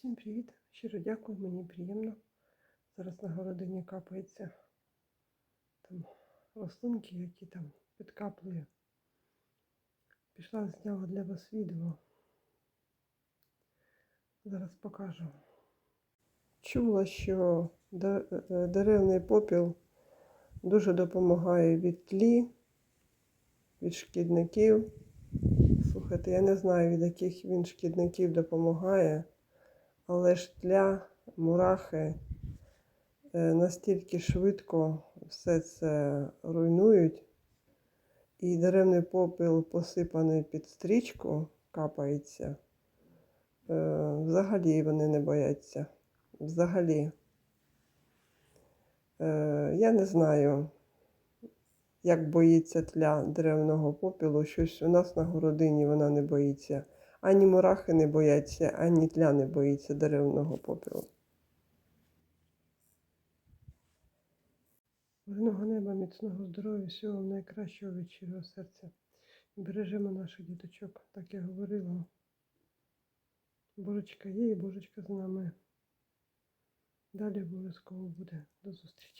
Всім привіт! Щиро дякую, мені приємно. Зараз на городині капається там рослинки, які там підкаплює. Пішла, зняла для вас відео. Зараз покажу. Чула, що е, деревний попіл дуже допомагає від тлі, від шкідників. Слухайте, я не знаю, від яких він шкідників допомагає, але ж тля, мурахи е, настільки швидко все це руйнують, і деревний попіл посипаний під стрічку, капається. Е, Взагалі вони не бояться. Взагалі. Е, Я не знаю, як боїться тля деревного попілу, щось у нас на городині вона не боїться. Ані мурахи не бояться, ані тля не боїться деревного попілу. Мирного неба, міцного здоров'я, всього найкращого від серця. Бережемо наших діточок, так я говорила. Божечка є і Божечка з нами. Далі обов'язково буде. До зустрічі.